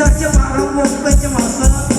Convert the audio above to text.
จากจังหวะรำวงเป็นจังหวะเสริม